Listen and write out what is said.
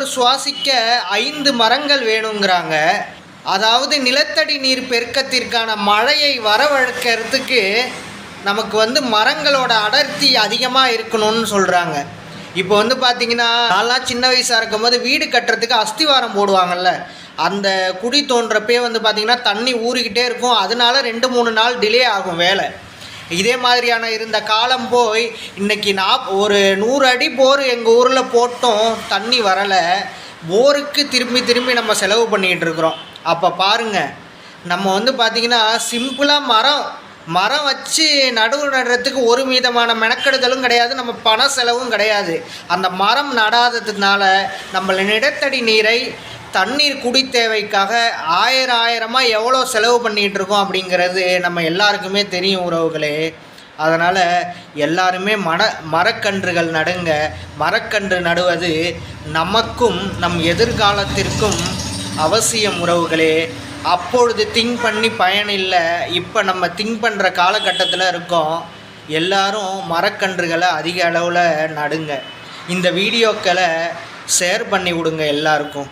ஒருவர் சுவாசிக்க ஐந்து மரங்கள் வேணுங்கிறாங்க. அதாவது நிலத்தடி நீர் பெருக்கத்திற்கான மழையை வரவழைக்கிறதுக்கு நமக்கு வந்து மரங்களோட அடர்த்தி அதிகமாக இருக்கணும்னு சொல்கிறாங்க இப்போ வந்து பார்த்தீங்கன்னா நான்லாம் சின்ன வயசாக இருக்கும்போது வீடு கட்டுறதுக்கு அஸ்திவாரம் போடுவாங்கல்ல. அந்த குடி தோன்றப்பே வந்து பார்த்திங்கன்னா தண்ணி ஊறிக்கிட்டே இருக்கும். அதனால ரெண்டு மூணு நாள் டிலே ஆகும் வேலை. இதே மாதிரியான இருந்த காலம் போய் இன்றைக்கி நான் ஒரு நூறு அடி போர் எங்கள் ஊரில் போட்டோம் தண்ணி வரலை. போருக்கு திரும்பி திரும்பி நம்ம செலவு பண்ணிக்கிட்டு இருக்கிறோம். அப்போ பாருங்கள் நம்ம வந்து பார்த்திங்கன்னா சிம்பிளாக மரம் மரம் வச்சு நடுவு நடுறதுக்கு ஒரு விதமான மெனக்கெடுதலும் கிடையாது நம்ம பண செலவும் கிடையாது. அந்த மரம் நடாததுனால நம்மள நிலத்தடி நீரை தண்ணீர் குடி தேவைக்காக ஆயிரம் ஆயிரமாக எவ்வளோ செலவு பண்ணிகிட்டு இருக்கோம் அப்படிங்கிறது நம்ம எல்லாருக்குமே தெரியும் உறவுகளே. அதனால் எல்லாருமே மர மரக்கன்றுகள் நடுங்க மரக்கன்று நடுவது நமக்கும் நம் எதிர்காலத்திற்கும் அவசியம் உறவுகளே. அப்பொழுது திங்க் பண்ணி பயனில்லை இப்போ நம்ம திங்க் பண்ணுற காலகட்டத்தில் இருக்கோம். எல்லாரும் மரக்கன்றுகளை அதிக அளவில் நடுங்க. இந்த வீடியோக்களை ஷேர் பண்ணி விடுங்க எல்லாருக்கும்.